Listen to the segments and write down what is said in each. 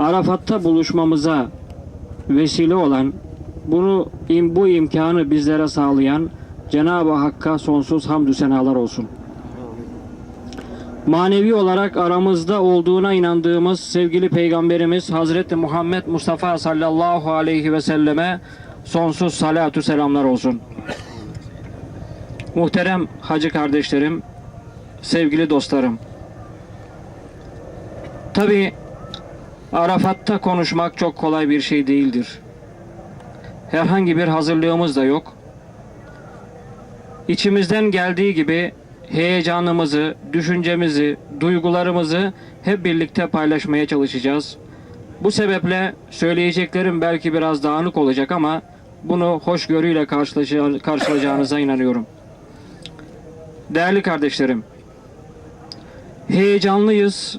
Arafat'ta buluşmamıza vesile olan, bunu bu imkanı bizlere sağlayan Cenab-ı Hakk'a sonsuz hamdü senalar olsun. Manevi olarak aramızda olduğuna inandığımız sevgili Peygamberimiz Hazreti Muhammed Mustafa sallallahu aleyhi ve selleme sonsuz salatü selamlar olsun. Muhterem hacı kardeşlerim, sevgili dostlarım. Tabi Arafat'ta konuşmak çok kolay bir şey değildir. Herhangi bir hazırlığımız da yok. İçimizden geldiği gibi heyecanımızı, düşüncemizi, duygularımızı hep birlikte paylaşmaya çalışacağız. Bu sebeple söyleyeceklerim belki biraz dağınık olacak ama bunu hoşgörüyle karşılayacağı- karşılayacağınıza inanıyorum. Değerli kardeşlerim, heyecanlıyız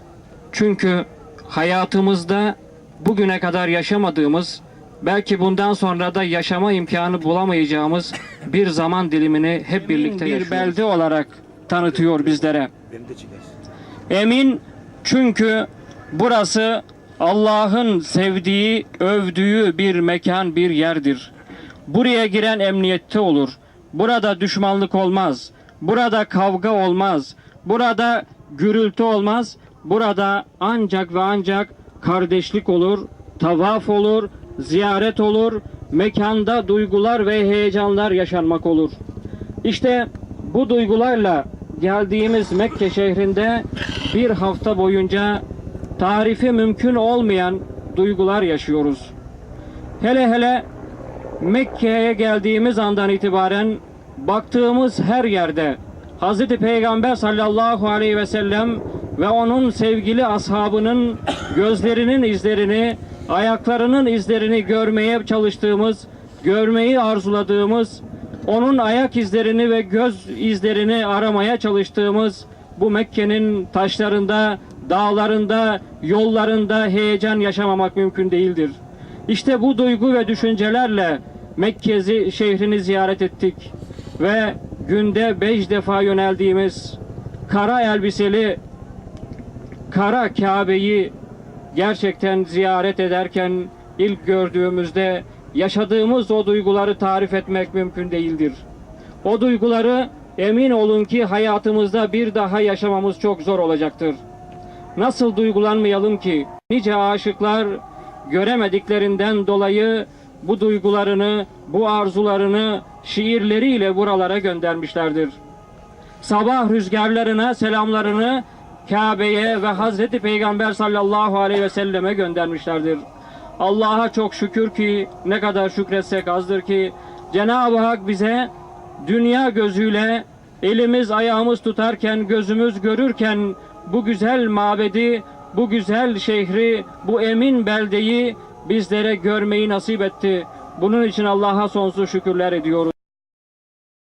çünkü hayatımızda bugüne kadar yaşamadığımız, belki bundan sonra da yaşama imkanı bulamayacağımız bir zaman dilimini hep birlikte bir belde olarak tanıtıyor bizlere. Emin çünkü burası Allah'ın sevdiği, övdüğü bir mekan, bir yerdir. Buraya giren emniyette olur. Burada düşmanlık olmaz. Burada kavga olmaz. Burada gürültü olmaz. Burada ancak ve ancak kardeşlik olur, tavaf olur, ziyaret olur, mekanda duygular ve heyecanlar yaşanmak olur. İşte bu duygularla geldiğimiz Mekke şehrinde bir hafta boyunca tarifi mümkün olmayan duygular yaşıyoruz. Hele hele Mekke'ye geldiğimiz andan itibaren baktığımız her yerde Hz. Peygamber sallallahu aleyhi ve sellem ve onun sevgili ashabının gözlerinin izlerini, ayaklarının izlerini görmeye çalıştığımız, görmeyi arzuladığımız, onun ayak izlerini ve göz izlerini aramaya çalıştığımız bu Mekke'nin taşlarında, dağlarında, yollarında heyecan yaşamamak mümkün değildir. İşte bu duygu ve düşüncelerle Mekke'zi şehrini ziyaret ettik ve günde beş defa yöneldiğimiz kara elbiseli kara Kabe'yi gerçekten ziyaret ederken ilk gördüğümüzde yaşadığımız o duyguları tarif etmek mümkün değildir. O duyguları emin olun ki hayatımızda bir daha yaşamamız çok zor olacaktır. Nasıl duygulanmayalım ki nice aşıklar göremediklerinden dolayı bu duygularını, bu arzularını şiirleriyle buralara göndermişlerdir. Sabah rüzgarlarına selamlarını Kabe'ye ve Hazreti Peygamber sallallahu aleyhi ve selleme göndermişlerdir. Allah'a çok şükür ki ne kadar şükretsek azdır ki Cenab-ı Hak bize dünya gözüyle elimiz ayağımız tutarken gözümüz görürken bu güzel mabedi, bu güzel şehri, bu emin beldeyi bizlere görmeyi nasip etti. Bunun için Allah'a sonsuz şükürler ediyoruz.